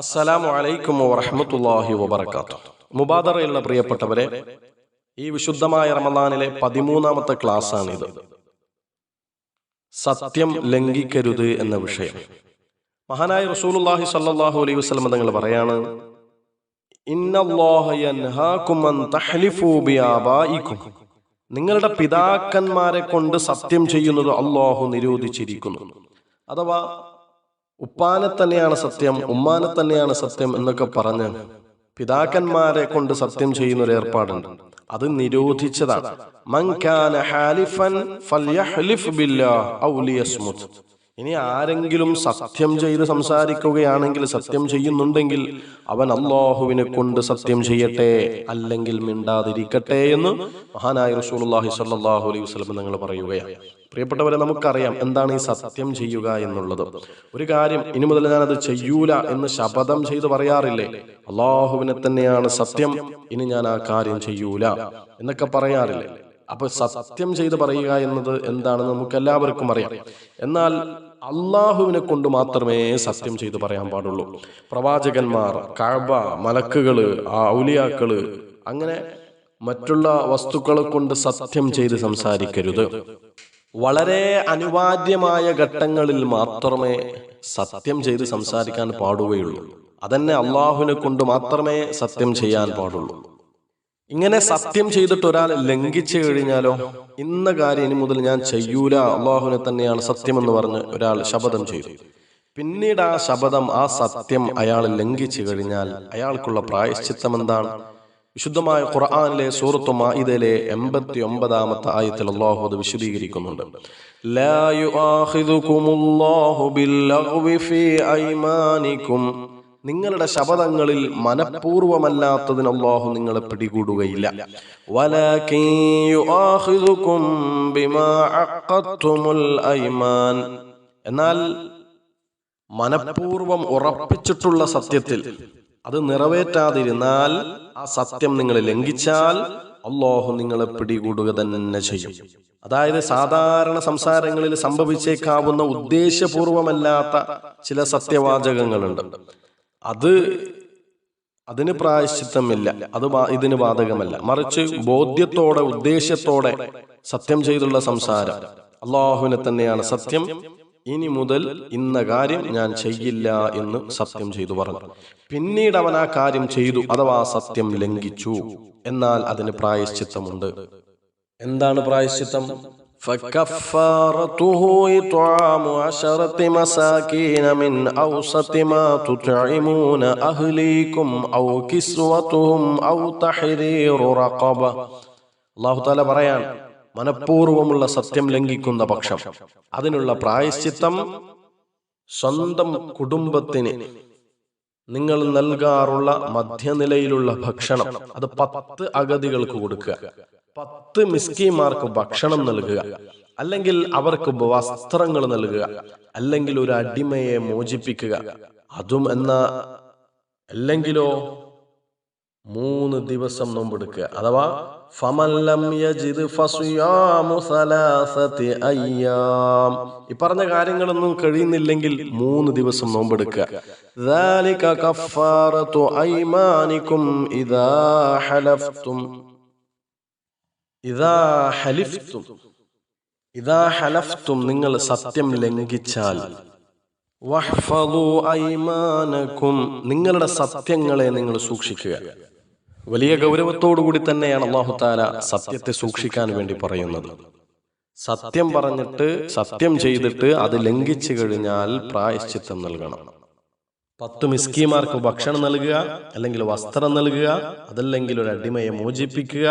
അസ്സലാമു അലൈക്കും വറഹ്മത്തുള്ളാഹി വബറകാത്തു മുബാദറയുള്ള പ്രിയപ്പെട്ടവരെ ഈ വിശുദ്ധമായ റമദാനിലെ പതിമൂന്നാമത്തെ ക്ലാസ്സാണിത്. സത്യം ലംഘിക്കരുത് എന്ന വിഷയം. മഹാനായ റസൂലുല്ലാഹി സല്ലാഹു അലൈഹി വസല്ലം തങ്ങൾ പറയാണ് നിങ്ങളുടെ പിതാക്കന്മാരെ കൊണ്ട് സത്യം ചെയ്യുന്നത് അള്ളാഹു നിരോധിച്ചിരിക്കുന്നു. അഥവാ ഉപ്പാനെ തന്നെയാണ് സത്യം ഉമ്മാനെ തന്നെയാണ് സത്യം എന്നൊക്കെ പറഞ്ഞ് പിതാക്കന്മാരെ കൊണ്ട് സത്യം ചെയ്യുന്ന ഒരു ഏർപ്പാടുണ്ട്. അത് നിരോധിച്ചതാണ്. മൻ ഹാലിഫൻ ഫൽയഹ്ലിഫ് ബില്ലാഹ് ഔ ലിയസ്മുത്. ഇനി ആരെങ്കിലും സത്യം ചെയ്ത് സംസാരിക്കുകയാണെങ്കിൽ സത്യം ചെയ്യുന്നുണ്ടെങ്കിൽ അവൻ അള്ളാഹുവിനെ കൊണ്ട് സത്യം ചെയ്യട്ടെ അല്ലെങ്കിൽ മിണ്ടാതിരിക്കട്ടെ എന്ന് മഹാനായ റസൂലുള്ളാഹി സ്വല്ലല്ലാഹു അലൈഹി വസല്ലം നിങ്ങൾ പറയുകയാണ്. പ്രിയപ്പെട്ടവരെ നമുക്കറിയാം എന്താണ് ഈ സത്യം ചെയ്യുക എന്നുള്ളത്. ഒരു കാര്യം ഇനി മുതൽ ഞാൻ അത് ചെയ്യൂല എന്ന് ശപഥം ചെയ്ത് പറയാറില്ലേ? അള്ളാഹുവിനെ തന്നെയാണ് സത്യം. ഇനി ഞാൻ ആ കാര്യം ചെയ്യൂല എന്നൊക്കെ പറയാറില്ലേ? അപ്പൊ സത്യം ചെയ്ത് പറയുക എന്നത് എന്താണെന്ന് നമുക്ക് എല്ലാവർക്കും അറിയാം. എന്നാൽ അള്ളാഹുവിനെ കൊണ്ട് മാത്രമേ സത്യം ചെയ്തു പറയാൻ പാടുള്ളൂ. പ്രവാചകന്മാർ കഴബ മലക്കുകൾ ഔലിയാക്കൾ അങ്ങനെ മറ്റുള്ള വസ്തുക്കളെ കൊണ്ട് സത്യം ചെയ്ത് സംസാരിക്കരുത്. വളരെ അനിവാര്യമായ ഘട്ടങ്ങളിൽ മാത്രമേ സത്യം ചെയ്ത് സംസാരിക്കാൻ പാടുകയുള്ളൂ. അതന്നെ അള്ളാഹുവിനെ കൊണ്ട് മാത്രമേ സത്യം ചെയ്യാൻ പാടുള്ളൂ. ഇങ്ങനെ സത്യം ചെയ്തിട്ട് ഒരാൾ ലംഘിച്ചു കഴിഞ്ഞാലോ? ഇന്ന കാര്യം ഇനി മുതൽ ഞാൻ ചെയ്യൂല. അള്ളാഹുവിനെ തന്നെയാണ് സത്യം എന്ന് പറഞ്ഞ് ഒരാൾ ശപഥം ചെയ്തു. പിന്നീട് ആ ശപഥം ആ സത്യം അയാൾ ലംഘിച്ചു കഴിഞ്ഞാൽ അയാൾക്കുള്ള പ്രായശ്ചിത്തം എന്താണ്? വിശുദ്ധമായ ഖുർആാനിലെ സൂറത്തു മാഇദയിലെ എൺപത്തി ഒമ്പതാമത്തെ ആയത്തിൽ അള്ളാഹു അത് വിശദീകരിക്കുന്നുണ്ട്. ലാ യുആഖിദുകുമുല്ലാഹു ബില്ലഗ്വി ഫീ ഐമാനിക്കും. നിങ്ങളുടെ ശപഥങ്ങളിൽ മനഃപൂർവമല്ലാത്തതിന് അള്ളാഹു നിങ്ങളെ പിടികൂടുകയില്ല. എന്നാൽ മനഃപൂർവം ഉറപ്പിച്ചിട്ടുള്ള സത്യത്തിൽ അത് നിറവേറ്റാതിരുന്നാൽ ആ സത്യം നിങ്ങൾ ലംഘിച്ചാൽ അള്ളാഹു നിങ്ങളെ പിടികൂടുക തന്നെ ചെയ്യും. അതായത് സാധാരണ സംസാരങ്ങളിൽ സംഭവിച്ചേക്കാവുന്ന ഉദ്ദേശപൂർവമല്ലാത്ത ചില സത്യവാചകങ്ങളുണ്ട്. അത് അതിന് പ്രായശ്ചിത്തമില്ല. അത് ഇതിന് ബാധകമല്ല മറിച്ച് ബോധ്യത്തോടെ ഉദ്ദേശ്യത്തോടെ സത്യം ചെയ്തുള്ള സംസാരം. അള്ളാഹുവിനെ തന്നെയാണ് സത്യം. ഇനി മുതൽ ഇന്ന കാര്യം ഞാൻ ചെയ്യില്ല എന്ന് സത്യം ചെയ്തു പറഞ്ഞു. പിന്നീട് അവൻ ആ കാര്യം ചെയ്തു. അഥവാ സത്യം ലംഘിച്ചു. എന്നാൽ അതിന് പ്രായശ്ചിത്തമുണ്ട്. എന്താണ് പ്രായശ്ചിത്തം? فكفارته إطعام عشرة مساكين من أوسط ما تطعمون أهليكم أو كسوتهم أو تحرير رقبة അള്ളാഹു താല പറയാൻ മനഃപൂർവമുള്ള സത്യം ലംഘിക്കുന്ന പക്ഷം അതിനുള്ള പ്രായശ്ചിത്തം സ്വന്തം കുടുംബത്തിന് നിങ്ങൾ നൽകാറുള്ള മധ്യനിലയിലുള്ള ഭക്ഷണം അത് പത്ത് അഗതികൾക്ക് കൊടുക്കുക പത്ത് മിസ്കിമാർക്ക് ഭക്ഷണം നൽകുക അല്ലെങ്കിൽ അവർക്ക് വസ്ത്രങ്ങൾ നൽകുക അല്ലെങ്കിൽ ഒരു അടിമയെ മോചിപ്പിക്കുക അതും എന്ന അല്ലെങ്കിലോ മൂന്ന് ദിവസം നോമ്പെടുക്കുക അഥവാ ഫമല്ലം യജിദ് ഫസിയാമു സലാസതി അയ്യാം ഈ പറഞ്ഞ കാര്യങ്ങളൊന്നും കഴിയുന്നില്ലെങ്കിൽ മൂന്ന് ദിവസം നോമ്പെടുക്കുക ذلك كفارة أيمانكم إذا حلفتم ഇതാ ഹലിഫ്തും. ഇതാ ഹലഫ്തും നിങ്ങൾ സത്യം ലംഘിച്ചാൽ. ഐമാനക്കും നിങ്ങളുടെ സത്യങ്ങളെ നിങ്ങൾ സൂക്ഷിക്കുക. വലിയ ഗൗരവത്തോടുകൂടി തന്നെയാണ് അള്ളാഹുത്താല സത്യത്തെ സൂക്ഷിക്കാൻ വേണ്ടി പറയുന്നത്. സത്യം പറഞ്ഞിട്ട് സത്യം ചെയ്തിട്ട് അത് ലംഘിച്ചു കഴിഞ്ഞാൽ പ്രായശ്ചിത്തം നൽകണം. പത്ത് മിസ്കിമാർക്ക് ഭക്ഷണം നൽകുക അല്ലെങ്കിൽ വസ്ത്രം നൽകുക അതല്ലെങ്കിൽ ഒരു അടിമയെ മോചിപ്പിക്കുക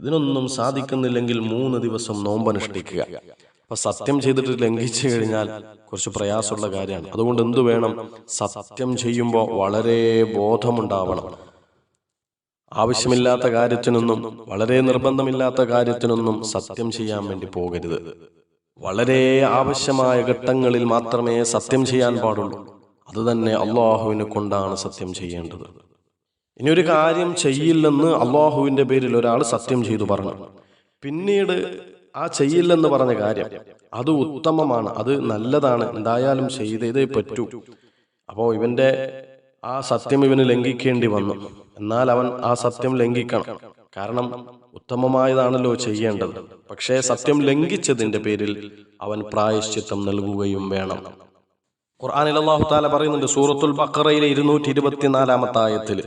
ഇതിനൊന്നും സാധിക്കുന്നില്ലെങ്കിൽ മൂന്ന് ദിവസം നോമ്പനുഷ്ഠിക്കുക അപ്പൊ സത്യം ചെയ്തിട്ട് ലംഘിച്ചു കഴിഞ്ഞാൽ കുറച്ച് പ്രയാസമുള്ള കാര്യമാണ്. അതുകൊണ്ട് എന്തു വേണം? സത്യം ചെയ്യുമ്പോൾ വളരെ ബോധമുണ്ടാവണം. ആവശ്യമില്ലാത്ത കാര്യത്തിനൊന്നും വളരെ നിർബന്ധമില്ലാത്ത കാര്യത്തിനൊന്നും സത്യം ചെയ്യാൻ വേണ്ടി പോകരുത്. വളരെ ആവശ്യമായ ഘട്ടങ്ങളിൽ മാത്രമേ സത്യം ചെയ്യാൻ പാടുള്ളൂ. അതുതന്നെ അള്ളാഹുവിനെ കൊണ്ടാണ് സത്യം ചെയ്യേണ്ടത്. ഇനി ഒരു കാര്യം ചെയ്യില്ലെന്ന് അള്ളാഹുവിന്റെ പേരിൽ ഒരാൾ സത്യം ചെയ്തു പറഞ്ഞു. പിന്നീട് ആ ചെയ്യില്ലെന്ന് പറഞ്ഞ കാര്യം അത് ഉത്തമമാണ് അത് നല്ലതാണ് എന്തായാലും ചെയ്തേ പറ്റൂ. അപ്പോൾ ഇവന്റെ ആ സത്യം ഇവന് ലംഘിക്കേണ്ടി വന്നു. എന്നാൽ അവൻ ആ സത്യം ലംഘിക്കണം. കാരണം ഉത്തമമായതാണല്ലോ ചെയ്യേണ്ടത്. പക്ഷേ സത്യം ലംഘിച്ചതിന്റെ പേരിൽ അവൻ പ്രായശ്ചിത്തം നൽകുകയും വേണം. ഖുർആനിൽ അല്ലാഹു തആല പറയുന്നുണ്ട് സൂറത്തുൽ ബഖറയിലെ 224 ആയത്തിൽ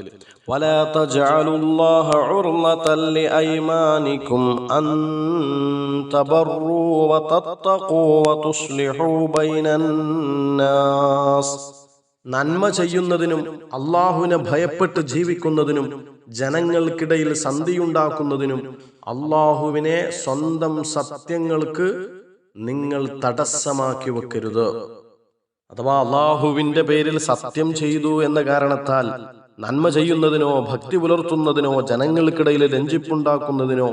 വലാ തജഅലുല്ലാഹ ഉർളതൻ ലിഅയ്മാനികും അൻ തബറു വതത്തഖു വതുസ്ലിഹു ബൈനൻ നാസ്. നന്മ ചെയ്യുന്നതിനും അള്ളാഹുവിനെ ഭയപ്പെട്ട് ജീവിക്കുന്നതിനും ജനങ്ങൾക്കിടയിൽ സന്ധിയുണ്ടാക്കുന്നതിനും അള്ളാഹുവിനെ സ്വന്തം സത്യങ്ങൾക്ക് നിങ്ങൾ തടസ്സമാക്കി വെക്കരുത്. അഥവാ അള്ളാഹുവിന്റെ പേരിൽ സത്യം ചെയ്തു എന്ന കാരണത്താൽ നന്മ ചെയ്യുന്നതിനോ ഭക്തി പുലർത്തുന്നതിനോ ജനങ്ങൾക്കിടയിൽ രഞ്ജിപ്പുണ്ടാക്കുന്നതിനോ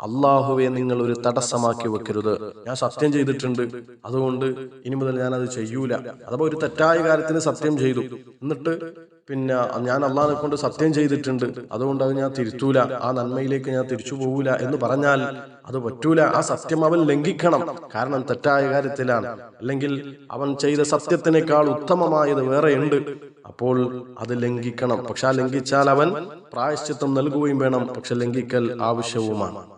അള്ളാഹുവെ നിങ്ങൾ ഒരു തടസ്സമാക്കി വെക്കരുത്. ഞാൻ സത്യം ചെയ്തിട്ടുണ്ട്. അതുകൊണ്ട് ഇനി മുതൽ ഞാൻ അത് ചെയ്യൂല. അഥവാ ഒരു തെറ്റായ കാര്യത്തിന് സത്യം ചെയ്തു. എന്നിട്ട് പിന്നെ ഞാൻ അള്ളാഹിനെ കൊണ്ട് സത്യം ചെയ്തിട്ടുണ്ട്. അതുകൊണ്ട് അത് ഞാൻ തിരുത്തൂല. ആ നന്മയിലേക്ക് ഞാൻ തിരിച്ചു പോകൂല എന്ന് പറഞ്ഞാൽ അത് പറ്റൂല. ആ സത്യം അവൻ ലംഘിക്കണം. കാരണം തെറ്റായ കാര്യത്തിലാണ്. അല്ലെങ്കിൽ അവൻ ചെയ്ത സത്യത്തിനേക്കാൾ ഉത്തമമായത് വേറെ ഉണ്ട് അപ്പോൾ അത് ലംഘിക്കണം. പക്ഷെ ആ ലംഘിച്ചാൽ അവൻ പ്രായശ്ചിത്തം നൽകുകയും വേണം. പക്ഷെ ലംഘിക്കൽ ആവശ്യവുമാണ്.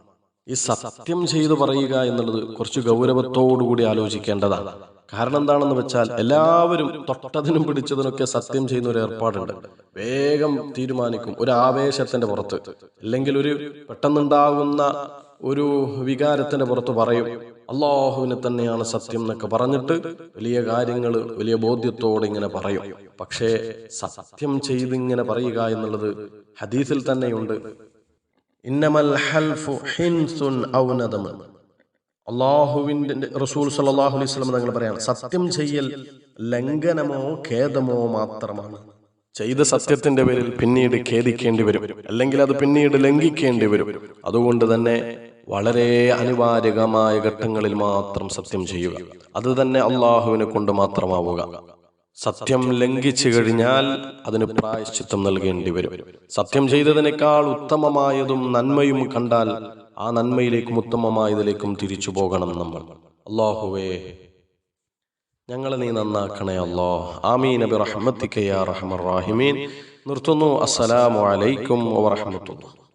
ഈ സത്യം ചെയ്തു പറയുക എന്നുള്ളത് കുറച്ച് ഗൗരവത്തോടുകൂടി ആലോചിക്കേണ്ടതാണ്. കാരണം എന്താണെന്ന് വെച്ചാൽ എല്ലാവരും തൊട്ടതിനും പിടിച്ചതിനൊക്കെ സത്യം ചെയ്യുന്ന ഒരു ഏർപ്പാടുണ്ട്. വേഗം തീരുമാനിക്കും ഒരു ആവേശത്തിന്റെ പുറത്ത്. അല്ലെങ്കിൽ ഒരു പെട്ടെന്നുണ്ടാകുന്ന ഒരു വികാരത്തിന്റെ പുറത്ത് പറയും അള്ളാഹുവിനെ തന്നെയാണ് സത്യം എന്നൊക്കെ പറഞ്ഞിട്ട് വലിയ കാര്യങ്ങൾ വലിയ ബോധ്യത്തോടെ ഇങ്ങനെ പറയും. പക്ഷേ സത്യം ചെയ്തിങ്ങനെ പറയുക എന്നുള്ളത് ഹദീസിൽ തന്നെയുണ്ട്. ഇന്നമൽ ഹിൻസുൻ റസൂൽ സല്ലല്ലാഹു അലൈഹി തങ്ങൾ പറയാണ് സത്യം ചെയ്യൽ ലംഘനമോ ഖേദമോ മാത്രമാണ്. ചെയ്ത സത്യത്തിന്റെ പേരിൽ പിന്നീട് ഖേദിക്കേണ്ടി വരും അല്ലെങ്കിൽ അത് പിന്നീട് ലംഘിക്കേണ്ടി വരും. അതുകൊണ്ട് തന്നെ വളരെ അനിവാര്യകമായ ഘട്ടങ്ങളിൽ മാത്രം സത്യം ചെയ്യുക. അത് തന്നെ അള്ളാഹുവിനെ കൊണ്ട് മാത്രമാവുക. സത്യം ലംഘിച്ചു കഴിഞ്ഞാൽ അതിന് പ്രായശ്ചിത്തം നൽകേണ്ടി വരും. സത്യം ചെയ്തതിനേക്കാൾ ഉത്തമമായതും നന്മയും കണ്ടാൽ ആ നന്മയിലേക്കും ഉത്തമമായതിലേക്കും തിരിച്ചു പോകണം നമ്മൾ. അള്ളാഹുവേ ഞങ്ങളെ നീ നന്നാക്കണേ അല്ലോ. ആമീൻ. നബി നിർത്തുന്നു. അസ്സലാമു അലൈക്കും വറഹ്മത്തുള്ളാഹി